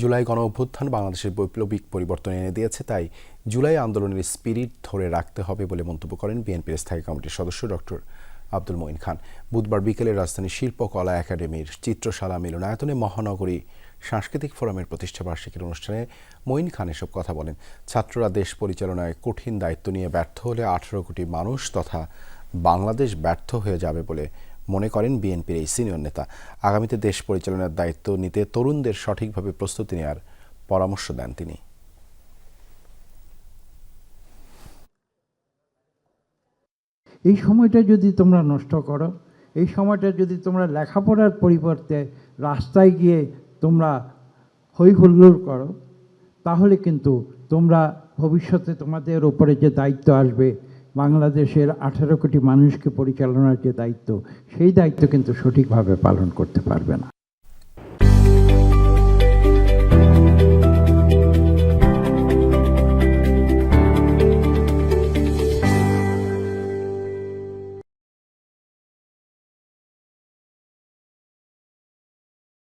জুলাই গণ অভ্যুত্থান বাংলাদেশের বৈপ্লবিক পরিবর্তন এনে দিয়েছে, তাই জুলাই আন্দোলনের স্পিরিট ধরে রাখতে হবে বলে মন্তব্য করেন বিএনপির স্থায়ী কমিটির সদস্য ডক্টর আব্দুল মঈন খান। বুধবার বিকেলে রাজধানীর শিল্পকলা একাডেমির চিত্রশালা মিলনায়তনে মহানগরী সাংস্কৃতিক ফোরামের প্রতিষ্ঠা বার্ষিকীর অনুষ্ঠানে মঈন খান এসব কথা বলেন। ছাত্ররা দেশ পরিচালনায় কঠিন দায়িত্ব নিয়ে ব্যর্থ হলে আঠারো কোটি মানুষ তথা বাংলাদেশ ব্যর্থ হয়ে যাবে বলে মনে করেন বিএনপির এই সিনিয়র নেতা। আগামীতে দেশ পরিচালনার দায়িত্ব নিতে তরুণদের সঠিকভাবে প্রস্তুতি নেওয়ার পরামর্শ দেন তিনি। এই সময়টা যদি তোমরা নষ্ট করো, এই সময়টা যদি তোমরা লেখাপড়ার পরিবর্তে রাস্তায় গিয়ে তোমরা হই হুল্লোড় করো, তাহলে কিন্তু তোমরা ভবিষ্যতে তোমাদের ওপরে যে দায়িত্ব আসবে বাংলাদেশের আঠারো কোটি মানুষকে পরিচালনার যে দায়িত্ব, সেই দায়িত্ব কিন্তু সঠিকভাবে পালন করতে পারবে না।